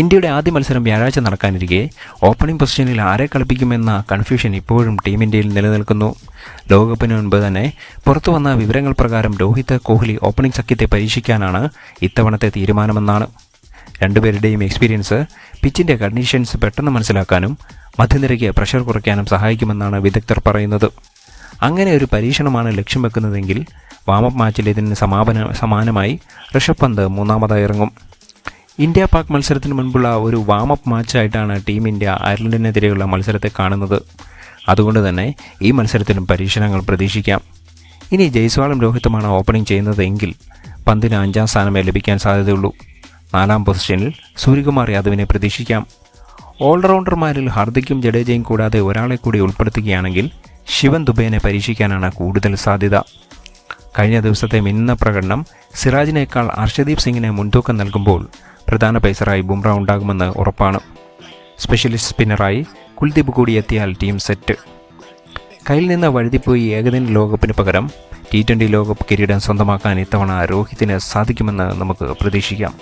ഇന്ത്യയുടെ ആദ്യ മത്സരം വ്യാഴാഴ്ച നടക്കാനിരിക്കെ. ഓപ്പണിംഗ് പൊസിഷനിൽ ആരെ കളിപ്പിക്കുമെന്ന കൺഫ്യൂഷൻ ഇപ്പോഴും ടീം ഇന്ത്യയിൽ നിലനിൽക്കുന്നു. ലോകകപ്പിന് മുൻപ് തന്നെ പുറത്തു വന്ന വിവരങ്ങൾ പ്രകാരം രോഹിത് കോഹ്ലി ഓപ്പണിംഗ് സഖ്യത്തെ പരീക്ഷിക്കാനാണ് ഇത്തവണത്തെ തീരുമാനമെന്നാണ്. രണ്ടുപേരുടെയും എക്സ്പീരിയൻസ് പിച്ചിന്റെ കണ്ടീഷൻസ് പെട്ടെന്ന് മനസ്സിലാക്കാനും മധ്യനിരയ്ക്ക് പ്രഷർ കുറയ്ക്കാനും സഹായിക്കുമെന്നാണ് വിദഗ്ധർ പറയുന്നത്. അങ്ങനെ ഒരു പരീക്ഷണമാണ് ലക്ഷ്യം വെക്കുന്നതെങ്കിൽ വാമപ്പ് മാച്ചിൽ ഇതിന് സമാപന സമാനമായി ഋഷഭ് പന്ത് മൂന്നാമതായി ഇറങ്ങും. ഇന്ത്യ പാക് മത്സരത്തിന് മുൻപുള്ള ഒരു വാമപ്പ് മാച്ചായിട്ടാണ് ടീം ഇന്ത്യ അയർലൻഡിനെതിരെയുള്ള മത്സരത്തെ കാണുന്നത്. അതുകൊണ്ട് തന്നെ ഈ മത്സരത്തിലും പരീക്ഷണങ്ങൾ പ്രതീക്ഷിക്കാം. ഇനി ജയ്സ്വാളും രോഹിത്തുമാണ് ഓപ്പണിംഗ് ചെയ്യുന്നതെങ്കിൽ പന്തിന് അഞ്ചാം സ്ഥാനമേ ലഭിക്കാൻ സാധ്യതയുള്ളൂ. നാലാം പൊസിഷനിൽ സൂര്യകുമാർ യാദവിനെ പ്രതീക്ഷിക്കാം. ഓൾറൗണ്ടർമാരിൽ ഹർദിക്കും ജഡേജയും കൂടാതെ ഒരാളെ കൂടി ഉൾപ്പെടുത്തുകയാണെങ്കിൽ ശിവൻ ദുബൈനെ പരീക്ഷിക്കാനാണ് കൂടുതൽ സാധ്യത. കഴിഞ്ഞ ദിവസത്തെ മിന്നുന്ന പ്രകടനം സിറാജിനേക്കാൾ അർഷദീപ് സിംഗിന് മുൻതൂക്കം നൽകുമ്പോൾ പ്രധാന പേസറായി ബുംറ ഉണ്ടാകുമെന്ന് ഉറപ്പാണ്. സ്പെഷ്യലിസ്റ്റ് സ്പിന്നറായി കുൽദീപ് കൂടി എത്തിയാൽ ടീം സെറ്റ് കയ്യിൽ നിന്ന് വഴുതിപ്പോയി ഏകദിന ലോകകപ്പിന് പകരം ടി ട്വന്റി ലോകകപ്പ് കിരീടം സ്വന്തമാക്കാൻ ഇത്തവണ രോഹിത്തിന് സാധിക്കുമെന്ന് നമുക്ക് പ്രതീക്ഷിക്കാം.